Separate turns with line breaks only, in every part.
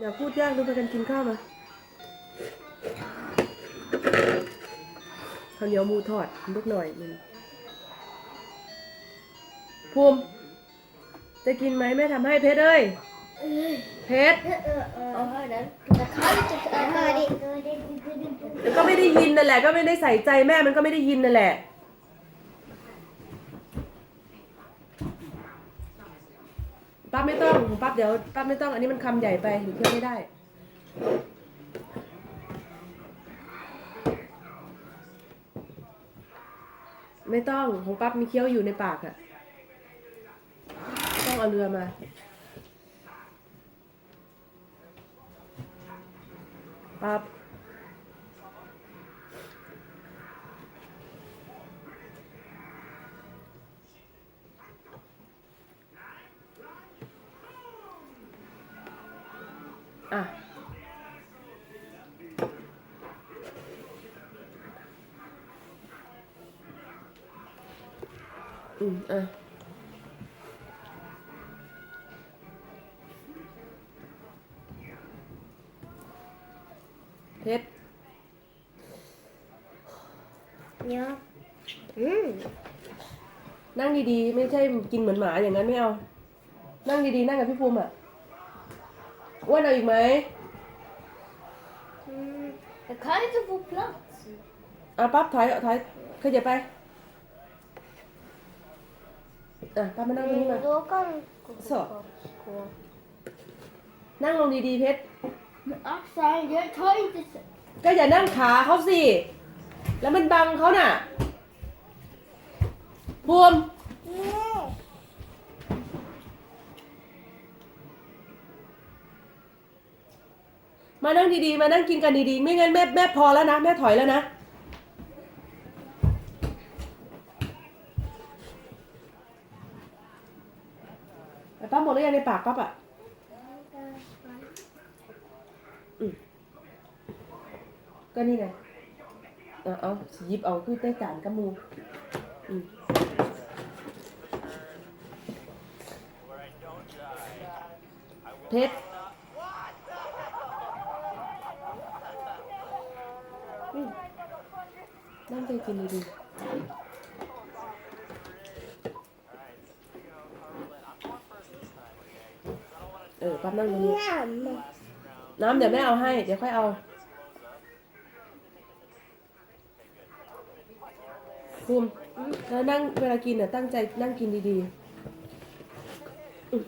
อย่าพูดยากดูไปกันกินข้าวมาข้าวเหนียวมูทอดลูกหน่อยหนึงภูมิจะกินไหมแม่ทำให้เพชรเอ้ยเพชร
Jag hör den. Jag kan inte höra det.
แต่ก็ไม่ได้ยินนั่นแหละ ก็ไม่ได้ใส่ใจแม่มันก็ไม่ได้ยินนั่นแหละ ปั๊บไม่ต้องปั๊บเดี๋ยวปั๊บไม่ต้อง อันนี้มันคำใหญ่ไปหนูเคี้ยวไม่ได้ ไม่ต้องของปั๊บมีเคี้ยวอยู่ในปากอะต้องเอาเรือมาปั๊บ อืมอะเพชร
Ja. Mm.
นั่งดีๆ ไม่ใช่กินเหมือนหมาอย่างนั้นไม่เอา นั่งดีๆ นั่งกับพี่ภูมิอะอ้วนเอาอีกไหม
Mm. Jag kan inte få plats.
อะปั๊บถอยถอยขยับไป อะปั๊บมานั่งตรงนี้มา
Mm, då kan
Så.
gå.
นั่งลงดีๆเพชร
Men Axel, jag tar inte... så-
ก็อย่านั่งขาเขาสิ แล้วมันบังเขาน่ะภูมิ
Nej.
มานั่งดีๆ มานั่งกินกันดีๆ ไม่งั้นแม่แม่พอแล้วนะ แม่ถอยแล้วนะ ไอ้ป้าหมดแล้วยังในปากปั๊บอะก็นี่ไงเอาเอาหยิบเอาคือใต้จานกับหมูอืมเพชรอืมนั่งใจกินดีๆ เออปั๊บนั่งตรงนี้
Namn.
น้ำเดี๋ยวแม่เอาให้ เดี๋ยวค่อยเอา ภูมิแล้วนั่งเวลากินน่ะตั้งใจนั่งกินดีๆอืม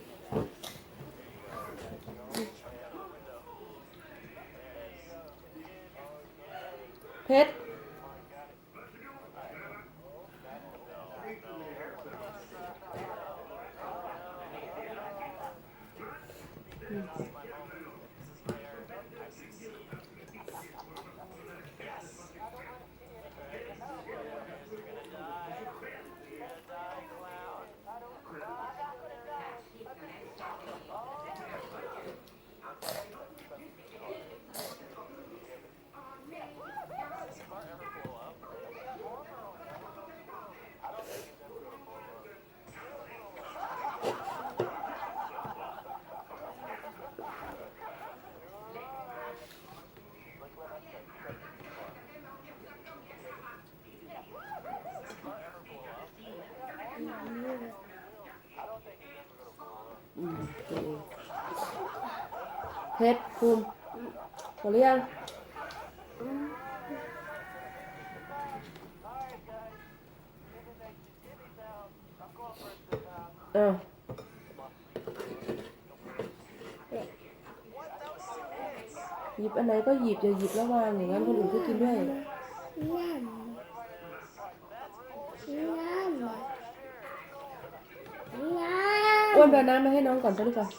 เพชรอืมตัวเอง เพชรภูมิหมดหรือยังอ้าวหยิบอันไหนก็หยิบอย่าหยิบแล้ววางอย่างนั้นคนอื่นก็กินด้วย
Namn. Namn.
อ้วน
Namn.
ไปเอาน้ำมาให้น้องก่อนไปลูกก่อน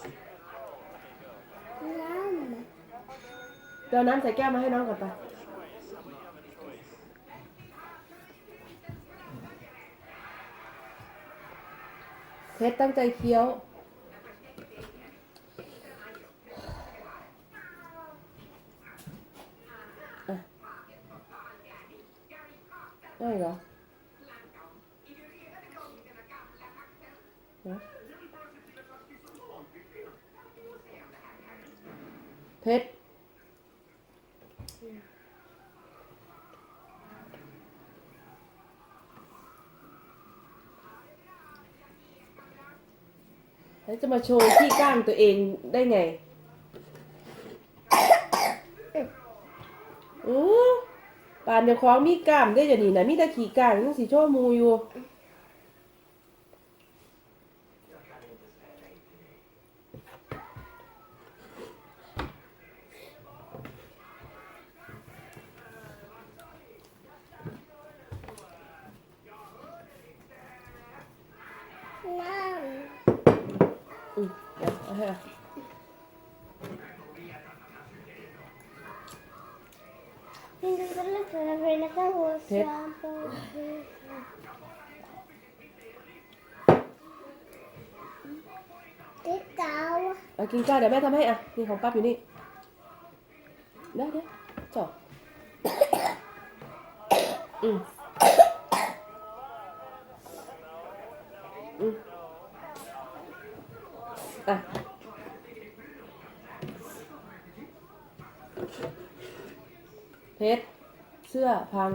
ไปเอาน้ำใส่แก้วมาให้น้องก่อนไป เพชรตั้งใจเคี้ยว อะได้เหรอนะเพชร แล้วจะมาโชว์ที่ก้างตัวเองได้ไงอู้ปานเดี๋ยวของมีกล้ามได้จะนี่นะมีตะขี่ก้างยังสีโชว์มูอยู่
น้
อืม เดี๋ยวเอาให้อะำ
นี่ก็เลือกอะไรไปนะคะหัวสามปอติด เก้า
เสื้อพัง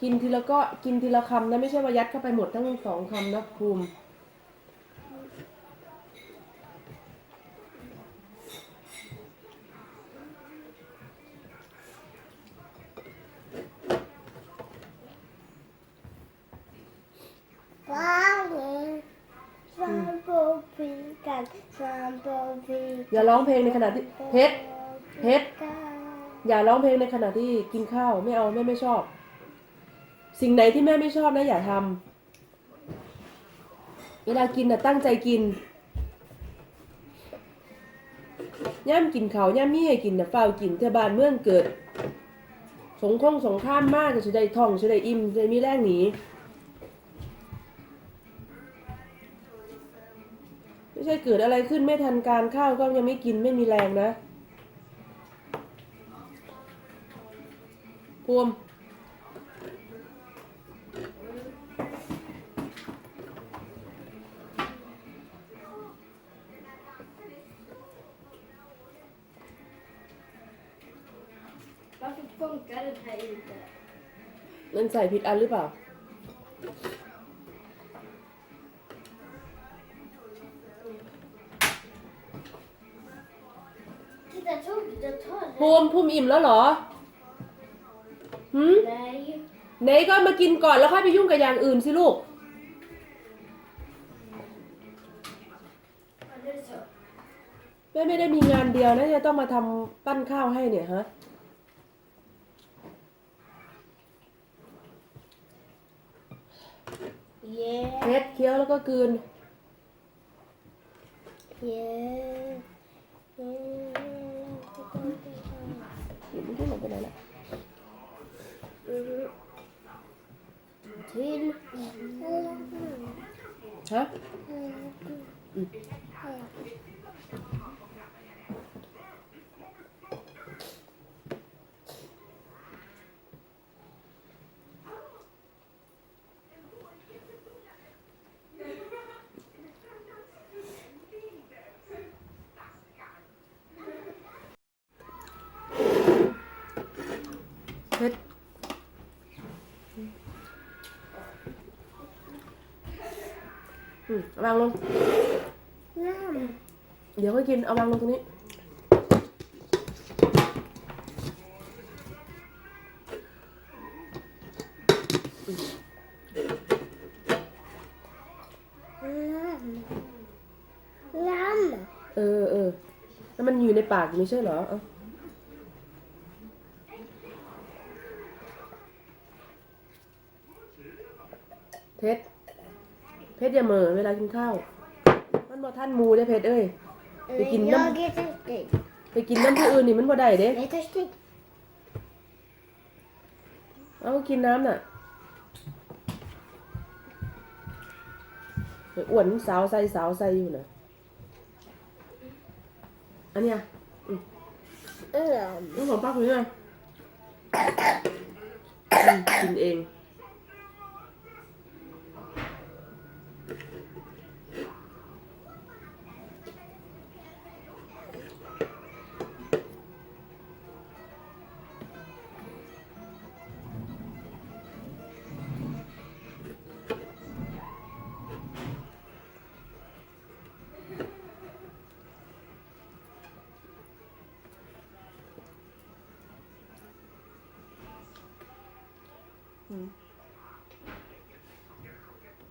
กินทีละก็กินทีละคำนะไม่ใช่ว่ายัดเข้าไปหมดทั้งสองคำนะภูมิ
ว้าวสามปอปีกันสามปอปี
อย่าร้องเพลงในขณะที่เพชรเพชรอย่าร้องเพลงในขณะที่กินข้าวไม่เอาแม่ไม่ชอบ สิ่งไหนที่แม่ไม่ชอบนะอย่าทำเวลากินนะตั้งใจกินย่ำกินเขาย่ำมีให้กินน่ะเฝ้ากินเทบานเมืองเกิด สงคงสงข้ามมากจะได้ท่องจะได้อิ่มจะมีแรงหนีไม่ใช่เกิดอะไรขึ้นไม่ทันการข้าวก็ยังไม่กินไม่มีแรงนะพวม
Varför funkar den här inte?
มันใส่ผิดอันหรือเปล่า
Titta, jag tror jag tar
ภูมิภูมิอิ่มแล้วเหรอหืม
Nej.
ไหนก็มากินก่อนแล้วค่อยไปยุ่งกับอย่างอื่นสิลูก
Ja, det är så.
แม่ไม่ได้มีงานเดียวนะจะต้องมาทำปั้นข้าวให้เนี่ยฮะ
Yeah.
เพชรเคี้ยวแล้วก็กลืน
Yeah.
หยิบมันขึ้นมาไปไหนล่ะ
Till.
ฮะเพ วางลง เดี๋ยวค่อยกิน เอาวางลงตรงนี้
Lam. Lam.
เออเออแล้วมันอยู่ในปากไม่ใช่เหรอเอาเพชร เพชรอย่าเหม่อเวลากินข้าว มันบ่ท่านหมูเด้อเพชรเอ้ย Vilken
Jag
nam-
är törstig.
ไปกินน้ำผู้อื่นนี่มันบ่ได้เด้
Jag är törstig.
เอากินน้ำน่ะเดี๋ยวอ้วนสาวใส่สาวใส่อยู่น่ะ อันเนี้ย
เอื้อม
นี่ของป้าคนนี้ไงอืมกินเอง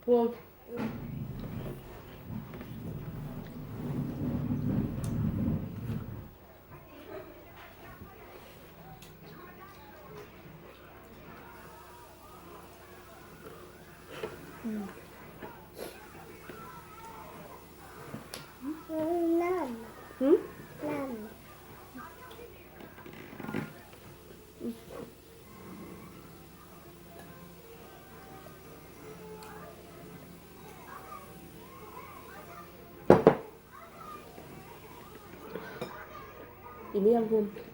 พวง อีกไม่ยังพวง
น้ำ